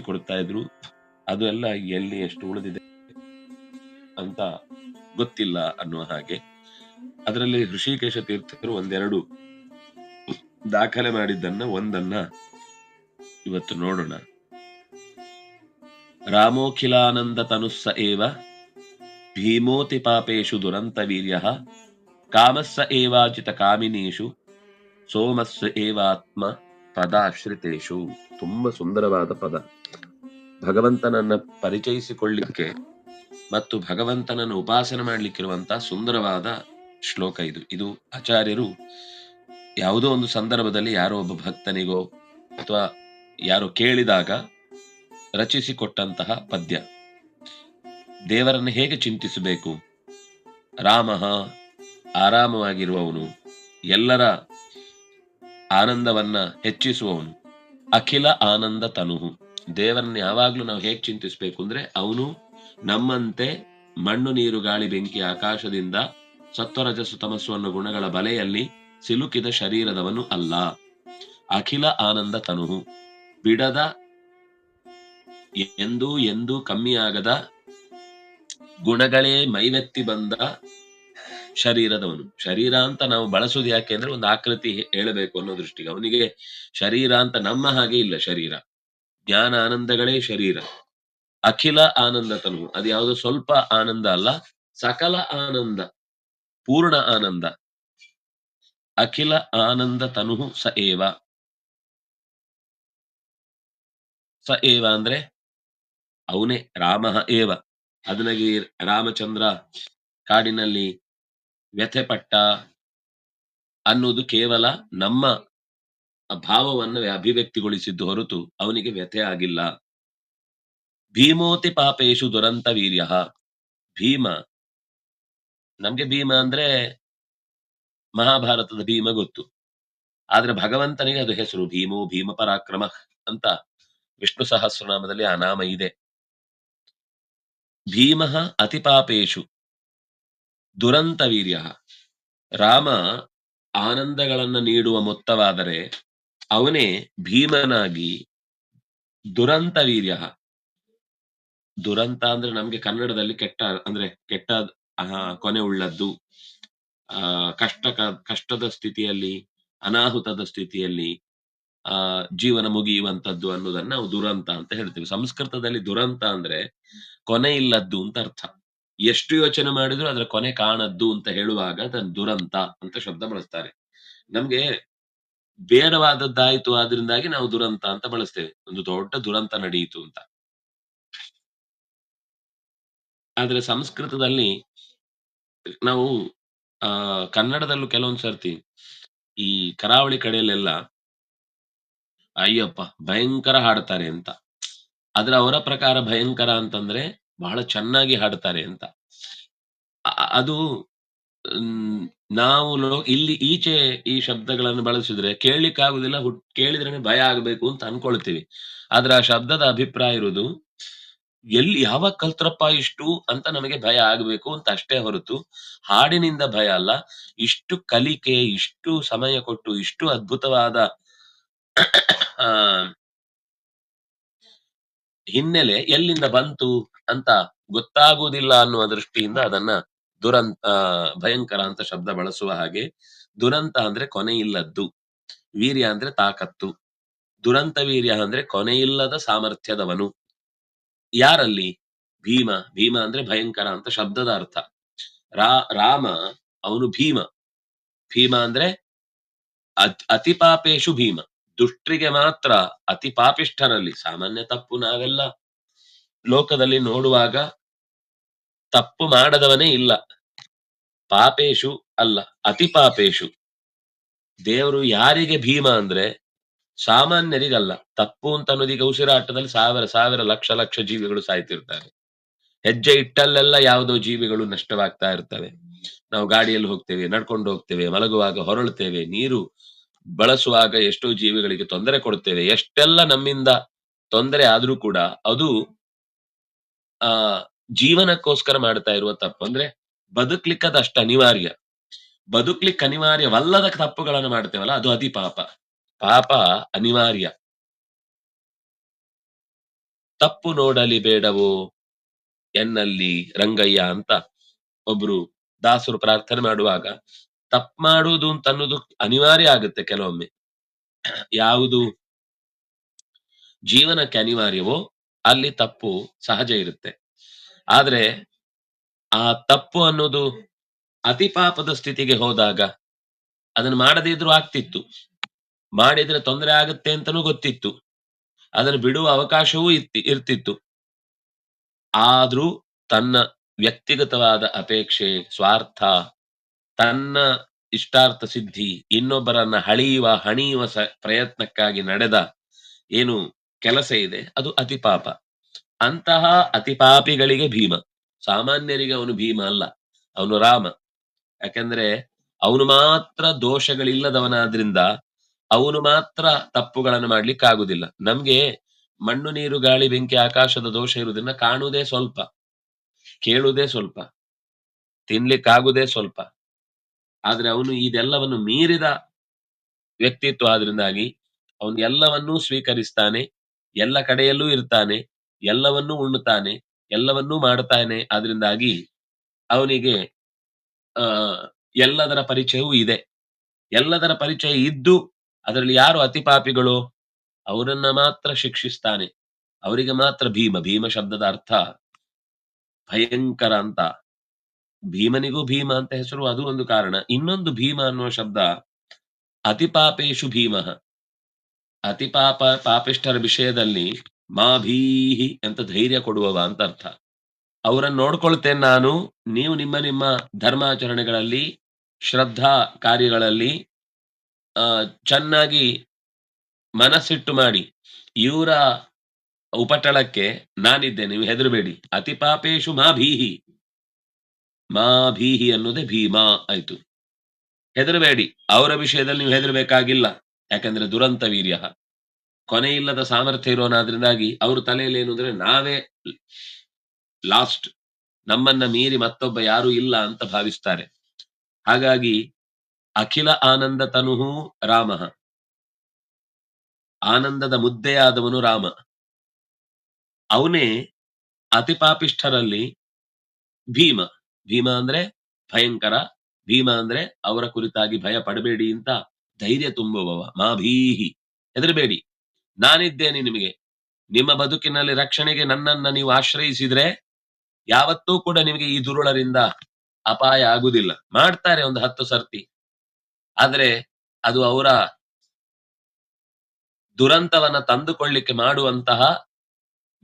ಕೊಡ್ತಾ ಇದ್ರು. ಅದು ಎಲ್ಲ ಎಲ್ಲಿ ಎಷ್ಟು ಉಳಿದಿದೆ ಅಂತ ಗೊತ್ತಿಲ್ಲ ಅನ್ನುವ ಹಾಗೆ. ಅದರಲ್ಲಿ ಋಷಿಕೇಶ ತೀರ್ಥರು ಒಂದೆರಡು ದಾಖಲೆ ಮಾಡಿದ್ದನ್ನ ಒಂದನ್ನ ಇವತ್ತು ನೋಡೋಣ. ರಾಮೋಖಿಲಾನಂದ ತನುಸ್ಸ ಏವ, ಭೀಮೋತಿ ಪಾಪೇಶು ದುರಂತ ವೀರ್ಯ, ಕಾಮಸ್ಸ ಏವಾಚಿತ ಕಾಮಿನೀಷು ಸೋಮಸ್ಸ ಏವಾತ್ಮ ಪದಾಶ್ರಿತೇಶು. ತುಂಬಾ ಸುಂದರವಾದ ಪದ. ಭಗವಂತನನ್ನ ಪರಿಚಯಿಸಿಕೊಳ್ಳಿಕ್ಕೆ ಮತ್ತು ಭಗವಂತನನ್ನು ಉಪಾಸನೆ ಮಾಡ್ಲಿಕ್ಕಿರುವಂತಹ ಸುಂದರವಾದ ಶ್ಲೋಕ ಇದು. ಇದು ಆಚಾರ್ಯರು ಯಾವುದೋ ಒಂದು ಸಂದರ್ಭದಲ್ಲಿ ಯಾರೋ ಒಬ್ಬ ಭಕ್ತನಿಗೋ ಅಥವಾ ಯಾರೋ ಕೇಳಿದಾಗ ರಚಿಸಿಕೊಟ್ಟಂತಹ ಪದ್ಯ. ದೇವರನ್ನು ಹೇಗೆ ಚಿಂತಿಸಬೇಕು? ರಾಮ ಆರಾಮವಾಗಿರುವವನು, ಎಲ್ಲರ ಆನಂದವನ್ನ ಹೆಚ್ಚಿಸುವವನು, ಅಖಿಲ ಆನಂದ ತನುಹು. ದೇವರನ್ನ ಯಾವಾಗ್ಲೂ ನಾವು ಹೇಗೆ ಚಿಂತಿಸ್ಬೇಕು ಅಂದ್ರೆ ಅವನು ನಮ್ಮಂತೆ ಮಣ್ಣು, ನೀರು, ಗಾಳಿ, ಬೆಂಕಿ, ಆಕಾಶದಿಂದ ಸತ್ವರಜಸ್ಸು, ತಮಸ್ಸು ಅನ್ನೋ ಗುಣಗಳ ಬಲೆಯಲ್ಲಿ ಸಿಲುಕಿದ ಶರೀರದವನು ಅಲ್ಲ. ಅಖಿಲ ಆನಂದ ತನುಹು. ಬಿಡದ ಎಂದೂ ಎಂದೂ ಕಮ್ಮಿಯಾಗದ ಗುಣಗಳೇ ಮೈವೆತ್ತಿ ಬಂದ ಶರೀರದವನು. ಶರೀರ ಅಂತ ನಾವು ಬಳಸೋದು ಯಾಕೆ ಅಂದ್ರೆ ಒಂದು ಆಕೃತಿ ಹೇಳಬೇಕು ಅನ್ನೋ ದೃಷ್ಟಿಗೆ. ಅವನಿಗೆ ಶರೀರ ಅಂತ ನಮ್ಮ ಹಾಗೆ ಇಲ್ಲ ಶರೀರ. ಜ್ಞಾನ ಆನಂದಗಳೇ ಶರೀರ. ಅಖಿಲ ಆನಂದ ತನು ಅದು ಯಾವುದೋ ಸ್ವಲ್ಪ ಆನಂದ ಅಲ್ಲ, ಸಕಲ ಆನಂದ, ಪೂರ್ಣ ಆನಂದ. ಅಖಿಲ ಆನಂದ ತನು ಸ ಏವ. ಸ ಏವ ಅಂದ್ರೆ ಅವನೇ, ರಾಮ ಏವ. ಅದನಗಿ ರಾಮಚಂದ್ರ ಕಾಡಿನಲ್ಲಿ ವ್ಯಥೆಪಟ್ಟ ಅನ್ನೋದು ಕೇವಲ ನಮ್ಮ ಭಾವವನ್ನು ಅಭಿವ್ಯಕ್ತಿಗೊಳಿಸಿದ್ದು ಹೊರತು ಅವನಿಗೆ ವ್ಯಥೆ ಆಗಿಲ್ಲ. ಭೀಮೋತಿ ಪಾಪೇಶು ದುರಂತ ವೀರ್ಯ. ಭೀಮ, ನಮ್ಗೆ ಭೀಮ ಅಂದ್ರೆ ಮಹಾಭಾರತದ ಭೀಮ ಗೊತ್ತು. ಆದ್ರೆ ಭಗವಂತನಿಗೆ ಅದು ಹೆಸರು ಭೀಮೋ ಭೀಮ ಪರಾಕ್ರಮ ಅಂತ ವಿಷ್ಣು ಸಹಸ್ರನಾಮದಲ್ಲಿ ಆ ನಾಮ ಇದೆ. ಭೀಮ ಅತಿಪಾಪೇಶು ದುರಂತ ವೀರ್ಯ. ರಾಮ ಆನಂದಗಳನ್ನ ನೀಡುವ ಮೊತ್ತವಾದರೆ ಅವನೇ ಭೀಮನಾಗಿ ದುರಂತ ವೀರ್ಯ. ದುರಂತ ಅಂದ್ರೆ ನಮ್ಗೆ ಕನ್ನಡದಲ್ಲಿ ಕೆಟ್ಟ, ಅಂದ್ರೆ ಕೆಟ್ಟ ಕೊನೆ ಉಳ್ಳದ್ದು. ಆ, ಕಷ್ಟ, ಕಷ್ಟದ ಸ್ಥಿತಿಯಲ್ಲಿ, ಅನಾಹುತದ ಸ್ಥಿತಿಯಲ್ಲಿ, ಆ, ಜೀವನ ಮುಗಿಯುವಂತದ್ದು ಅನ್ನೋದನ್ನ ನಾವು ದುರಂತ ಅಂತ ಹೇಳ್ತೀವಿ. ಸಂಸ್ಕೃತದಲ್ಲಿ ದುರಂತ ಅಂದ್ರೆ ಕೊನೆ ಇಲ್ಲದ್ದು ಅಂತ ಅರ್ಥ. ಎಷ್ಟು ಯೋಚನೆ ಮಾಡಿದ್ರು ಅದ್ರ ಕೊನೆ ಕಾಣದ್ದು ಅಂತ ಹೇಳುವಾಗ ಅದನ್ನ ದುರಂತ ಅಂತ ಶಬ್ದ ಬಳಸ್ತಾರೆ. ನಮ್ಗೆ ಬೇಡವಾದದ್ದಾಯ್ತು ಆದ್ರಿಂದಾಗಿ ನಾವು ದುರಂತ ಅಂತ ಬಳಸ್ತೇವೆ. ಒಂದು ದೊಡ್ಡ ದುರಂತ ನಡೆಯಿತು ಅಂತ. ಆದ್ರೆ ಸಂಸ್ಕೃತದಲ್ಲಿ ನಾವು, ಆ, ಕನ್ನಡದಲ್ಲೂ ಕೆಲವೊಂದ್ ಸರ್ತಿ ಈ ಕರಾವಳಿ ಕಡೆಯಲ್ಲೆಲ್ಲ, ಅಯ್ಯಪ್ಪ, ಭಯಂಕರ ಹಾಡ್ತಾರೆ ಅಂತ. ಆದ್ರೆ ಅವರ ಪ್ರಕಾರ ಭಯಂಕರ ಅಂತಂದ್ರೆ ಬಹಳ ಚೆನ್ನಾಗಿ ಹಾಡ್ತಾರೆ ಅಂತ. ಅದು ನಾವು ಇಲ್ಲಿ ಈಚೆ ಈ ಶಬ್ದಗಳನ್ನು ಬಳಸಿದ್ರೆ ಕೇಳಲಿಕ್ಕಾಗುದಿಲ್ಲ ಹುಟ್ ಕೇಳಿದ್ರೆ ಭಯ ಆಗ್ಬೇಕು ಅಂತ ಅನ್ಕೊಳ್ತೀವಿ. ಆದ್ರೆ ಆ ಶಬ್ದದ ಅಭಿಪ್ರಾಯ ಇರುವುದು, ಎಲ್ಲಿ ಯಾವಾಗ ಕಲ್ತ್ರಪ್ಪ ಇಷ್ಟು ಅಂತ ನಮಗೆ ಭಯ ಆಗ್ಬೇಕು ಅಂತ ಅಷ್ಟೇ ಹೊರತು, ಹಾಡಿನಿಂದ ಭಯ ಅಲ್ಲ, ಇಷ್ಟು ಕಲಿಕೆ, ಇಷ್ಟು ಸಮಯ ಕೊಟ್ಟು, ಇಷ್ಟು ಅದ್ಭುತವಾದ ಹಿನ್ನೆಲೆ ಎಲ್ಲಿಂದ ಬಂತು ಅಂತ ಗೊತ್ತಾಗುವುದಿಲ್ಲ ಅನ್ನುವ ದೃಷ್ಟಿಯಿಂದ ಅದನ್ನ ದುರಂತ ಭಯಂಕರ ಅಂತ ಶಬ್ದ ಬಳಸುವ ಹಾಗೆ ದುರಂತ ಅಂದ್ರೆ ಕೊನೆ ಇಲ್ಲದ್ದು. ವೀರ್ಯ ಅಂದ್ರೆ ತಾಕತ್ತು. ದುರಂತ ವೀರ್ಯ ಅಂದ್ರೆ ಕೊನೆಯಿಲ್ಲದ ಸಾಮರ್ಥ್ಯದವನು. ಯಾರಲ್ಲಿ? ಭೀಮ. ಭೀಮ ಅಂದ್ರೆ ಭಯಂಕರ ಅಂತ ಶಬ್ದದ ಅರ್ಥ. ರಾ, ರಾಮ, ಅವನು ಭೀಮ. ಭೀಮ ಅಂದ್ರೆ ಅತಿ ಪಾಪೇಶು ಭೀಮ. ದುಷ್ಟ್ರಿಗೆ ಮಾತ್ರ ಅತಿ ಪಾಪಿಷ್ಠರಲ್ಲಿ ಸಾಮಾನ್ಯ ತಪ್ಪು ನಾವೆಲ್ಲ. ಲೋಕದಲ್ಲಿ ನೋಡುವಾಗ ತಪ್ಪು ಮಾಡದವನೇ ಇಲ್ಲ. ಪಾಪೇಶು ಅಲ್ಲ, ಅತಿ ಪಾಪೇಶು. ದೇವರು ಯಾರಿಗೆ ಭೀಮ ಅಂದ್ರೆ ಸಾಮಾನ್ಯರಿಗಲ್ಲ. ತಪ್ಪು ಅಂತ ಅನ್ನೋದೀಗ ಉಸಿರಾಟದಲ್ಲಿ ಸಾವಿರ ಸಾವಿರ ಲಕ್ಷ ಲಕ್ಷ ಜೀವಿಗಳು ಸಾಯ್ತಿರ್ತಾರೆ. ಹೆಜ್ಜೆ ಇಟ್ಟಲ್ಲೆಲ್ಲ ಯಾವುದೋ ಜೀವಿಗಳು ನಷ್ಟವಾಗ್ತಾ ಇರ್ತವೆ. ನಾವು ಗಾಡಿಯಲ್ಲಿ ಹೋಗ್ತೇವೆ, ನಡ್ಕೊಂಡು ಹೋಗ್ತೇವೆ, ಮಲಗುವಾಗ ಹೊರಳುತ್ತೇವೆ ನೀರು ಬಳಸುವಾಗ ಎಷ್ಟೋ ಜೀವಿಗಳಿಗೆ ತೊಂದರೆ ಕೊಡ್ತೇವೆ. ಎಷ್ಟೆಲ್ಲ ನಮ್ಮಿಂದ ತೊಂದರೆ ಆದ್ರೂ ಕೂಡ ಅದು, ಆ, ಜೀವನಕ್ಕೋಸ್ಕರ ಮಾಡ್ತಾ ಇರುವ ತಪ್ಪು. ಅಂದ್ರೆ ಬದುಕ್ಲಿಕ್ಕದ ಅಷ್ಟು ಅನಿವಾರ್ಯ. ಬದುಕ್ಲಿಕ್ಕೆ ಅನಿವಾರ್ಯವಲ್ಲದ ತಪ್ಪುಗಳನ್ನು ಮಾಡ್ತೇವಲ್ಲ, ಅದು ಅತಿ ಪಾಪ. ಪಾಪ ಅನಿವಾರ್ಯ. ತಪ್ಪು ನೋಡಲಿ ಬೇಡವೋ ಎನ್ನಲ್ಲಿ ರಂಗಯ್ಯ ಅಂತ ಒಬ್ರು ದಾಸರು ಪ್ರಾರ್ಥನೆ ಮಾಡುವಾಗ, ತಪ್ಪು ಮಾಡುವುದು ಅಂತ ಅನ್ನೋದು ಅನಿವಾರ್ಯ ಆಗುತ್ತೆ ಕೆಲವೊಮ್ಮೆ. ಯಾವುದು? ಜೀವನಕ್ಕೆ ಅನಿವಾರ್ಯವೋ ಅಲ್ಲಿ ತಪ್ಪು ಸಹಜ ಇರುತ್ತೆ. ಆದ್ರೆ ಆ ತಪ್ಪು ಅನ್ನೋದು ಅತಿಪಾಪದ ಸ್ಥಿತಿಗೆ ಹೋದಾಗ ಅದನ್ನು ಮಾಡದೇ ಇದ್ರೂ ಆಗ್ತಿತ್ತು. ಮಾಡಿದ್ರೆ ತೊಂದರೆ ಆಗುತ್ತೆ ಅಂತನೂ ಗೊತ್ತಿತ್ತು. ಅದನ್ನು ಬಿಡುವ ಅವಕಾಶವೂ ಇತ್ತಿ ಇರ್ತಿತ್ತು. ಆದ್ರೂ ತನ್ನ ವ್ಯಕ್ತಿಗತವಾದ ಅಪೇಕ್ಷೆ, ಸ್ವಾರ್ಥ, ತನ್ನ ಇಷ್ಟಾರ್ಥ ಸಿದ್ಧಿ, ಇನ್ನೊಬ್ಬರನ್ನ ಹಳಿಯುವ ಹಣಿಯುವ ಪ್ರಯತ್ನಕ್ಕಾಗಿ ನಡೆದ ಏನು ಕೆಲಸ ಇದೆ, ಅದು ಅತಿಪಾಪ. ಅಂತಹ ಅತಿಪಾಪಿಗಳಿಗೆ ಭೀಮ. ಸಾಮಾನ್ಯರಿಗೆ ಅವನು ಭೀಮ ಅಲ್ಲ, ಅವನು ರಾಮ. ಯಾಕಂದ್ರೆ ಅವನು ಮಾತ್ರ ದೋಷಗಳಿಲ್ಲದವನಾದ್ರಿಂದ ಅವನು ಮಾತ್ರ ತಪ್ಪುಗಳನ್ನು ಮಾಡ್ಲಿಕ್ಕೆ ಆಗುದಿಲ್ಲ. ನಮ್ಗೆ ಮಣ್ಣು, ನೀರು, ಗಾಳಿ, ಬೆಂಕಿ, ಆಕಾಶದ ದೋಷ ಇರುವುದನ್ನ ಕಾಣುವುದೇ ಸ್ವಲ್ಪ, ಕೇಳುವುದೇ ಸ್ವಲ್ಪ ತಿನ್ಲಿಕ್ಕಾಗುದೇ ಸ್ವಲ್ಪ. ಆದ್ರೆ ಅವನು ಇದೆಲ್ಲವನ್ನು ಮೀರಿದ ವ್ಯಕ್ತಿತ್ವ ಆದ್ರಿಂದಾಗಿ ಅವನು ಎಲ್ಲವನ್ನೂ ಸ್ವೀಕರಿಸ್ತಾನೆ, ಎಲ್ಲ ಕಡೆಯಲ್ಲೂ ಇರ್ತಾನೆ, ಎಲ್ಲವನ್ನೂ ಉಣ್ಣುತ್ತಾನೆ ಎಲ್ಲವನ್ನೂ ಮಾಡುತ್ತಾನೆ. ಆದ್ರಿಂದಾಗಿ ಅವನಿಗೆ, ಆ, ಎಲ್ಲದರ ಪರಿಚಯವೂ ಇದೆ. ಎಲ್ಲದರ ಪರಿಚಯ ಇದ್ದು ಅದರಲ್ಲಿ ಯಾರು ಅತಿಪಾಪಿಗಳು ಅವರನ್ನ ಮಾತ್ರ ಶಿಕ್ಷಿಸ್ತಾನೆ. ಅವರಿಗೆ ಮಾತ್ರ ಭೀಮ ಭೀಮ ಶಬ್ದದ ಅರ್ಥ ಭಯಂಕರ ಅಂತ. ಭೀಮನಿಗೂ ಭೀಮ ಅಂತ ಹೆಸರು ಅದು ಒಂದು ಕಾರಣ. ಇನ್ನೊಂದು ಭೀಮ ಅನ್ನುವ ಶಬ್ದ ಅತಿಪಾಪೇಶು ಭೀಮ. ಅತಿಪಾಪ, ಪಾಪಿಷ್ಠರ ವಿಷಯದಲ್ಲಿ ಮಾ ಭೀಹಿ ಅಂತ ಧೈರ್ಯ ಕೊಡುವವ ಅಂತ ಅರ್ಥ. ಅವರನ್ನು ನೋಡ್ಕೊಳ್ತೇನೆ ನಾನು, ನೀವು ನಿಮ್ಮ ನಿಮ್ಮ ಧರ್ಮಾಚರಣೆಗಳಲ್ಲಿ, ಶ್ರದ್ಧಾ ಕಾರ್ಯಗಳಲ್ಲಿ ಚೆನ್ನಾಗಿ ಮನಸ್ಸಿಟ್ಟು ಮಾಡಿ. ಇವರ ಉಪಟಳಕ್ಕೆ ನಾನಿದ್ದೆ, ನೀವು ಹೆದರಬೇಡಿ. ಅತಿಪಾಪೇಶು ಮಾ ಭೀಹಿ. ಮಾ ಭೀಹಿ ಅನ್ನೋದೇ ಭೀಮಾ ಆಯ್ತು. ಹೆದರಬೇಡಿ. ಅವರ ವಿಷಯದಲ್ಲಿ ನೀವು ಹೆದರಬೇಕಾಗಿಲ್ಲ. ಯಾಕಂದ್ರೆ ದುರಂತ ವೀರ್ಯ ಕೊನೆ ಇಲ್ಲದ ಸಾಮರ್ಥ್ಯ ಇರೋನಾದ್ರಿಂದಾಗಿ ಅವ್ರ ತಲೆಯಲ್ಲಿ ಏನು ಅಂದ್ರೆ ನಾವೇ ಲಾಸ್ಟ್ ನಮ್ಮನ್ನ ಮೀರಿ ಮತ್ತೊಬ್ಬ ಯಾರು ಇಲ್ಲ ಅಂತ ಭಾವಿಸ್ತಾರೆ. ಹಾಗಾಗಿ ಅಖಿಲ ಆನಂದ ತನುಹು ರಾಮ. ಆನಂದದ ಮುದ್ದೆಯಾದವನು ರಾಮ. ಅವನೇ ಅತಿಪಾಪಿಷ್ಠರಲ್ಲಿ ಭೀಮ. ಭೀಮ ಅಂದ್ರೆ ಭಯಂಕರ, ಭೀಮ ಅಂದ್ರೆ ಅವರ ಕುರಿತಾಗಿ ಭಯ ಪಡಬೇಡಿ ಅಂತ ಧೈರ್ಯ ತುಂಬುವವ, ಮಾ ಭೀಹಿ. ಹೆದರಬೇಡಿ. ನಾನಿದ್ದೇನೆ ನಿಮಗೆ. ನಿಮ್ಮ ಬದುಕಿನಲ್ಲಿ ರಕ್ಷಣೆಗೆ ನನ್ನನ್ನ ನೀವು ಆಶ್ರಯಿಸಿದ್ರೆ ಯಾವತ್ತೂ ಕೂಡ ನಿಮಗೆ ಈ ದುರುಳರಿಂದ ಅಪಾಯ ಆಗುದಿಲ್ಲ ಮಾಡ್ತಾರೆ ಒಂದು ಹತ್ತು ಸರ್ತಿ. ಆದ್ರೆ ಅದು ಅವರ ದುರಂತವನ್ನ ತಂದುಕೊಳ್ಳಿಕ್ಕೆ ಮಾಡುವಂತಹ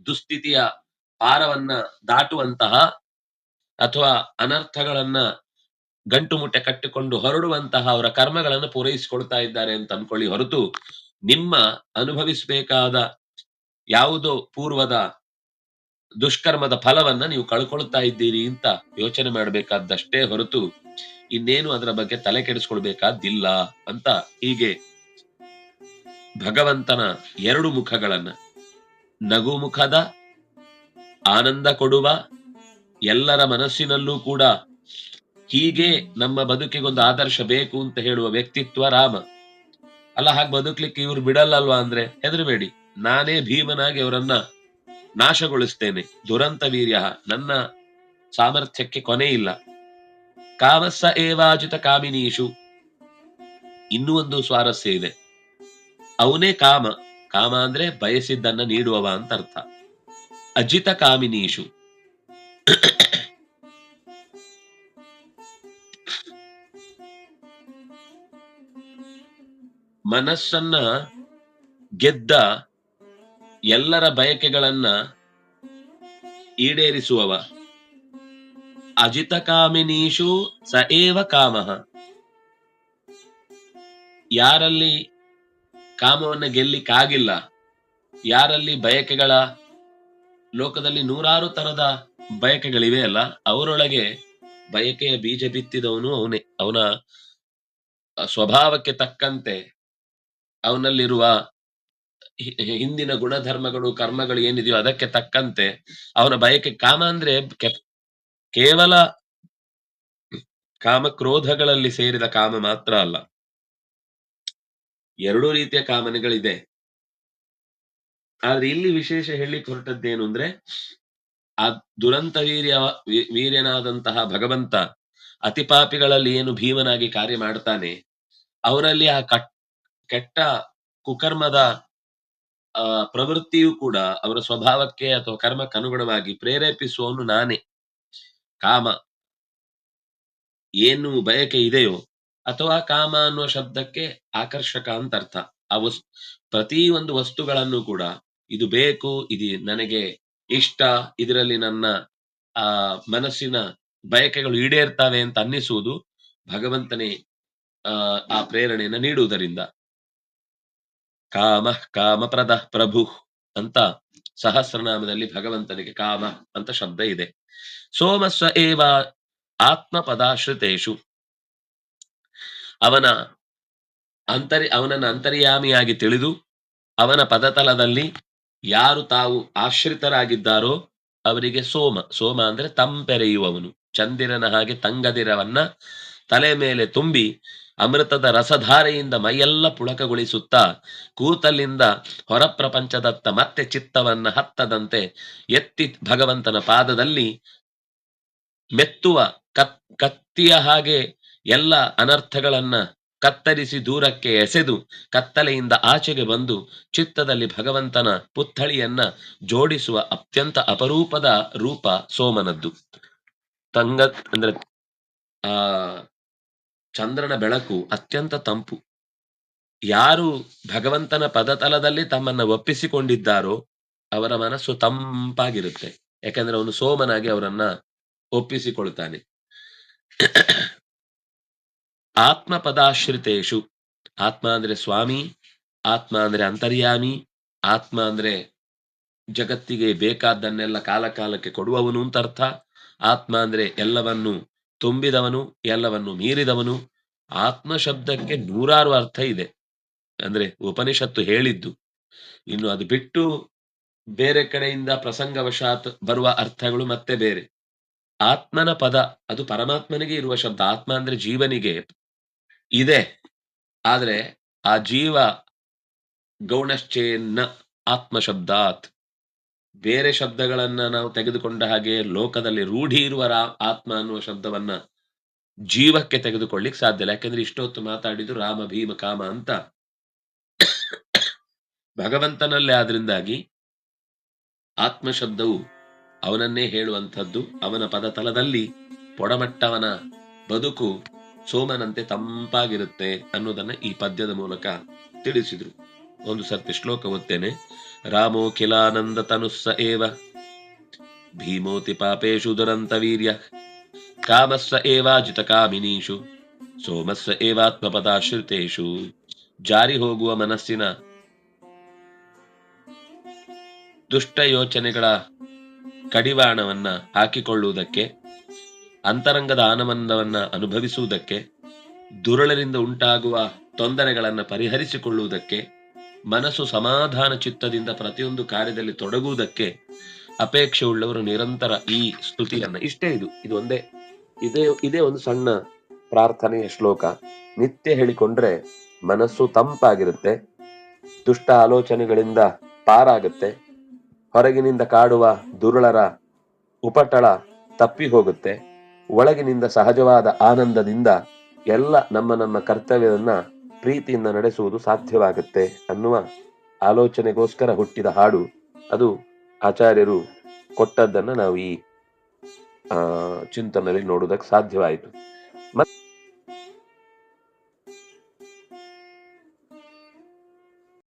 ದುಸ್ಥಿತಿಯ ಪಾರವನ್ನ ದಾಟುವಂತಹ ಅಥವಾ ಅನರ್ಥಗಳನ್ನ ಗಂಟು ಮುಟ್ಟೆ ಕಟ್ಟಿಕೊಂಡು ಹೊರಡುವಂತಹ ಅವರ ಕರ್ಮಗಳನ್ನು ಪೂರೈಸಿಕೊಳ್ತಾ ಇದ್ದಾರೆ ಅಂತ ಅನ್ಕೊಳ್ಳಿ ಹೊರತು ನಿಮ್ಮ ಅನುಭವಿಸಬೇಕಾದ ಯಾವುದೋ ಪೂರ್ವದ ದುಷ್ಕರ್ಮದ ಫಲವನ್ನ ನೀವು ಕಳ್ಕೊಳ್ತಾ ಇದ್ದೀರಿ ಅಂತ ಯೋಚನೆ ಮಾಡಬೇಕಾದಷ್ಟೇ ಹೊರತು ಇನ್ನೇನು ಅದರ ಬಗ್ಗೆ ತಲೆ ಕೆಡಿಸ್ಕೊಳ್ಬೇಕಾದಿಲ್ಲ ಅಂತ ಹೀಗೆ ಭಗವಂತನ ಎರಡು ಮುಖಗಳನ್ನ, ನಗು ಮುಖದ ಆನಂದ ಕೊಡುವ ಎಲ್ಲರ ಮನಸ್ಸಿನಲ್ಲೂ ಕೂಡ ಹೀಗೆ ನಮ್ಮ ಬದುಕಿಗೊಂದು ಆದರ್ಶ ಬೇಕು ಅಂತ ಹೇಳುವ ವ್ಯಕ್ತಿತ್ವ ರಾಮ. ಅಲ್ಲ, ಹಾಗೆ ಬದುಕ್ಲಿಕ್ಕೆ ಇವ್ರು ಬಿಡಲ್ಲಲ್ವಾ ಅಂದ್ರೆ? ಹೆದರಬೇಡಿ. ನಾನೇ ಭೀಮನಾಗಿ ಅವರನ್ನ ನಾಶಗೊಳಿಸ್ತೇನೆ. ದುರಂತ ವೀರ್ಯ. ನನ್ನ ಸಾಮರ್ಥ್ಯಕ್ಕೆ ಕೊನೆ ಇಲ್ಲ. ಕಾಮಸ್ಸ ಏವಾಜಿತ ಕಾಮಿನೀಶು ಇನ್ನೂ ಒಂದು ಸ್ವಾರಸ್ಯ ಇದೆ. ಅವನೇ ಕಾಮ. ಕಾಮ ಅಂದ್ರೆ ಬಯಸಿದ್ದನ್ನ ನೀಡುವವ ಅಂತ ಅರ್ಥ. ಅಜಿತ ಕಾಮಿನೀಷು. ಮನಸ್ಸನ್ನ ಗೆದ್ದ ಎಲ್ಲರ ಬಯಕೆಗಳನ್ನ ಈಡೇರಿಸುವವ. ಅಜಿತ ಕಾಮಿನೀಶು ಸ ಏವ ಕಾಮಃ. ಯಾರಲ್ಲಿ ಕಾಮವನ್ನ ಗೆಲ್ಲಿಕ್ಕಾಗಿಲ್ಲ, ಯಾರಲ್ಲಿ ಬಯಕೆಗಳ ಲೋಕದಲ್ಲಿ ನೂರಾರು ತರದ ಬಯಕೆಗಳಿವೆ ಅಲ್ಲ, ಅವರೊಳಗೆ ಬಯಕೆಯ ಬೀಜ ಬಿತ್ತಿದವನು ಅವನೇ. ಅವನ ಸ್ವಭಾವಕ್ಕೆ ತಕ್ಕಂತೆ ಅವನಲ್ಲಿರುವ ಹಿಂದಿನ ಗುಣಧರ್ಮಗಳು, ಕರ್ಮಗಳು ಏನಿದೆಯೋ ಅದಕ್ಕೆ ತಕ್ಕಂತೆ ಅವನ ಬಯಕೆ ಕಾಮ ಅಂದ್ರೆ ಕೇವಲ ಕಾಮ ಕ್ರೋಧಗಳಲ್ಲಿ ಸೇರಿದ ಕಾಮ ಮಾತ್ರ ಅಲ್ಲ. ಎರಡೂ ರೀತಿಯ ಕಾಮನೆಗಳಿದೆ. ಆದ್ರೆ ಇಲ್ಲಿ ವಿಶೇಷ ಹೇಳಲಿಕ್ಕೆ ಹೊರಟದ್ದೇನು ಅಂದ್ರೆ, ಆ ದುರಂತ ವೀರ್ಯ ವೀರ್ಯನಾದಂತಹ ಭಗವಂತ ಅತಿಪಾಪಿಗಳಲ್ಲಿ ಏನು ಭೀಮನಾಗಿ ಕಾರ್ಯ ಮಾಡ್ತಾನೆ, ಅವರಲ್ಲಿ ಆ ಕಟ್ ಕೆಟ್ಟ ಕುಕರ್ಮದ, ಆ, ಪ್ರವೃತ್ತಿಯು ಕೂಡ ಅವರ ಸ್ವಭಾವಕ್ಕೆ ಅಥವಾ ಕರ್ಮಕ್ಕೆ ಅನುಗುಣವಾಗಿ ಪ್ರೇರೇಪಿಸುವವನು ನಾನೇ. ಕಾಮ ಏನು ಬಯಕೆ ಇದೆಯೋ ಅಥವಾ ಕಾಮ ಅನ್ನುವ ಶಬ್ದಕ್ಕೆ ಆಕರ್ಷಕ ಅಂತ ಅರ್ಥ. ಆ ವಸ್, ಪ್ರತಿ ಒಂದು ವಸ್ತುಗಳನ್ನು ಕೂಡ ಇದು ಬೇಕು, ಇದು ನನಗೆ ಇಷ್ಟ, ಇದರಲ್ಲಿ ನನ್ನ, ಆ, ಮನಸ್ಸಿನ ಬಯಕೆಗಳು ಈಡೇರ್ತವೆ ಅಂತ ಅನ್ನಿಸುವುದು ಭಗವಂತನೇ, ಆ ಪ್ರೇರಣೆಯನ್ನ ನೀಡುವುದರಿಂದ. ಕಾಮ ಕಾಮಪ್ರದ ಪ್ರಭು ಅಂತ ಸಹಸ್ರನಾಮದಲ್ಲಿ ಭಗವಂತನಿಗೆ ಕಾಮ ಅಂತ ಶಬ್ದ ಇದೆ. ಸೋಮಸ್ವ ಏವ ಆತ್ಮಪದಾಶ್ರಿತೇಶು. ಅವನ ಅಂತರಿ, ಅವನನ್ನ ಅಂತರ್ಯಾಮಿಯಾಗಿ ತಿಳಿದು ಅವನ ಪದತಲದಲ್ಲಿ ಯಾರು ತಾವು ಆಶ್ರಿತರಾಗಿದ್ದಾರೋ ಅವರಿಗೆ ಸೋಮ. ಸೋಮ ಅಂದ್ರೆ ತಂಪೆರೆಯುವವನು. ಚಂದಿರನ ಹಾಗೆ ತಂಗದಿರವನ್ನ ತಲೆ ಮೇಲೆ ತುಂಬಿ ಅಮೃತದ ರಸಧಾರೆಯಿಂದ ಮೈಯೆಲ್ಲ ಪುಳಕಗೊಳಿಸುತ್ತಾ ಕೂತಲ್ಲಿಂದ ಹೊರ ಪ್ರಪಂಚದತ್ತ ಮತ್ತೆ ಚಿತ್ತವನ್ನ ಹತ್ತದಂತೆ ಎತ್ತಿ ಭಗವಂತನ ಪಾದದಲ್ಲಿ ಮೆತ್ತುವ ಕತ್, ಕತ್ತಿಯ ಹಾಗೆ ಎಲ್ಲ ಅನರ್ಥಗಳನ್ನ ಕತ್ತರಿಸಿ ದೂರಕ್ಕೆ ಎಸೆದು ಕತ್ತಲೆಯಿಂದ ಆಚೆಗೆ ಬಂದು ಚಿತ್ತದಲ್ಲಿ ಭಗವಂತನ ಪುತ್ಥಳಿಯನ್ನ ಜೋಡಿಸುವ ಅತ್ಯಂತ ಅಪರೂಪದ ರೂಪ ಸೋಮನದ್ದು. ತಂಗ, ಅಂದ್ರೆ, ಆ ಚಂದ್ರನ ಬೆಳಕು ಅತ್ಯಂತ ತಂಪು. ಯಾರು ಭಗವಂತನ ಪದತಲದಲ್ಲಿ ತಮ್ಮನ್ನ ಒಪ್ಪಿಸಿಕೊಂಡಿದ್ದಾರೋ ಅವರ ಮನಸ್ಸು ತಂಪಾಗಿರುತ್ತೆ. ಯಾಕಂದ್ರೆ ಅವನು ಸೋಮನಾಗಿ ಅವರನ್ನ ಒಪ್ಪಿಸಿಕೊಳ್ತಾನೆ. ಆತ್ಮ ಪದಾಶ್ರಿತೇಶು ಆತ್ಮ ಅಂದ್ರೆ ಸ್ವಾಮಿ, ಆತ್ಮ ಅಂದ್ರೆ ಅಂತರ್ಯಾಮಿ, ಆತ್ಮ ಅಂದ್ರೆ ಜಗತ್ತಿಗೆ ಬೇಕಾದ್ದನ್ನೆಲ್ಲ ಕಾಲಕಾಲಕ್ಕೆ ಕೊಡುವವನು ಅಂತ ಅರ್ಥ. ಆತ್ಮ ಅಂದ್ರೆ ಎಲ್ಲವನ್ನು ತುಂಬಿದವನು, ಎಲ್ಲವನ್ನು ಮೀರಿದವನು. ಆತ್ಮ ಶಬ್ದಕ್ಕೆ ನೂರಾರು ಅರ್ಥ ಇದೆ. ಅಂದ್ರೆ ಉಪನಿಷತ್ತು ಹೇಳಿದ್ದು. ಇನ್ನು ಅದು ಬಿಟ್ಟು ಬೇರೆ ಕಡೆಯಿಂದ ಪ್ರಸಂಗವಶಾತ್ ಬರುವ ಅರ್ಥಗಳು ಮತ್ತೆ ಬೇರೆ. ಆತ್ಮನ ಪದ, ಅದು ಪರಮಾತ್ಮನಿಗೆ ಇರುವ ಶಬ್ದ. ಆತ್ಮ ಅಂದ್ರೆ ಜೀವನಿಗೆ ಇದೆ. ಆದ್ರೆ ಆ ಜೀವ ಗೌಣಶ್ಚೇನ್ನ ಆತ್ಮ ಶಬ್ದಾತ್ ಬೇರೆ ಶಬ್ದಗಳನ್ನ ನಾವು ತೆಗೆದುಕೊಂಡ ಹಾಗೆ ಲೋಕದಲ್ಲಿ ರೂಢಿ ಇರುವ ಆತ್ಮ ಅನ್ನುವ ಶಬ್ದವನ್ನ ಜೀವಕ್ಕೆ ತೆಗೆದುಕೊಳ್ಳಿಕ್ ಸಾಧ್ಯ ಇಲ್ಲ. ಯಾಕೆಂದ್ರೆ ಇಷ್ಟೊತ್ತು ಮಾತಾಡಿದ್ರು ರಾಮ, ಭೀಮ, ಕಾಮ ಅಂತ. ಭಗವಂತನಲ್ಲೇ ಆದ್ರಿಂದಾಗಿ ಆತ್ಮ ಶಬ್ದವು ಅವನನ್ನೇ ಹೇಳುವಂಥದ್ದು. ಅವನ ಪದತಲದಲ್ಲಿ ಪೊಡಮಟ್ಟವನ ಬದುಕು ಸೋಮನಂತೆ ತಂಪಾಗಿರುತ್ತೆ ಅನ್ನೋದನ್ನ ಈ ಪದ್ಯದ ಮೂಲಕ ತಿಳಿಸಿದ್ರು. ಒಂದು ಸರ್ತಿ ಶ್ಲೋಕ ಓದ್ತೇನೆ. ರಾಮೋ ಕಿಲಾನಂದ ತನುಸ್ಸ ಏವ. ಭೀಮೋತಿ ಪಾಪೇಶು ದುರಂತ ವೀರ್ಯ. ಕಾಮಸ್ಸ ಏವಾಜಿತ ಕಾಮಿನೀಶು. ಸೋಮಸ್ಸ ಏವಾತ್ಮಪದಾಶ್ರಿತೇಷು ಜಾರಿ ಹೋಗುವ ಮನಸ್ಸಿನ ದುಷ್ಟ ಯೋಚನೆಗಳ ಕಡಿವಾಣವನ್ನ ಹಾಕಿಕೊಳ್ಳುವುದಕ್ಕೆ, ಅಂತರಂಗದ ಆನಂದವನ್ನ ಅನುಭವಿಸುವುದಕ್ಕೆ, ದುರುಳರಿಂದ ಉಂಟಾಗುವ ತೊಂದರೆಗಳನ್ನು ಪರಿಹರಿಸಿಕೊಳ್ಳುವುದಕ್ಕೆ ಮನಸ್ಸು ಸಮಾಧಾನ ಚಿತ್ತದಿಂದ ಪ್ರತಿಯೊಂದು ಕಾರ್ಯದಲ್ಲಿ ತೊಡಗುವುದಕ್ಕೆ ಅಪೇಕ್ಷೆ ಉಳ್ಳವರು ನಿರಂತರ ಈ ಸ್ತುತಿಯನ್ನ. ಇಷ್ಟೇ ಇದು ಇದು ಒಂದೇ, ಇದೇ ಇದೇ ಒಂದು ಸಣ್ಣ ಪ್ರಾರ್ಥನೆಯ ಶ್ಲೋಕ. ನಿತ್ಯ ಹೇಳಿಕೊಂಡ್ರೆ ಮನಸ್ಸು ತಂಪಾಗಿರುತ್ತೆ, ದುಷ್ಟ ಆಲೋಚನೆಗಳಿಂದ ಪಾರಾಗುತ್ತೆ, ಹೊರಗಿನಿಂದ ಕಾಡುವ ದುರುಳರ ಉಪಟಳ ತಪ್ಪಿ ಹೋಗುತ್ತೆ ಒಳಗಿನಿಂದ ಸಹಜವಾದ ಆನಂದದಿಂದ ಎಲ್ಲ ನಮ್ಮ ನಮ್ಮ ಕರ್ತವ್ಯವನ್ನ ಪ್ರೀತಿಯಿಂದ ನಡೆಸುವುದು ಸಾಧ್ಯವಾಗುತ್ತೆ ಅನ್ನುವ ಆಲೋಚನೆಗೋಸ್ಕರ ಹುಟ್ಟಿದ ಹಾಡು. ಅದು ಆಚಾರ್ಯರು ಕೊಟ್ಟದ್ದನ್ನ ನಾವು ಈ ಚಿಂತನೆಯಲ್ಲಿ ನೋಡುವುದಕ್ಕೆ ಸಾಧ್ಯವಾಯಿತು. ಮತ್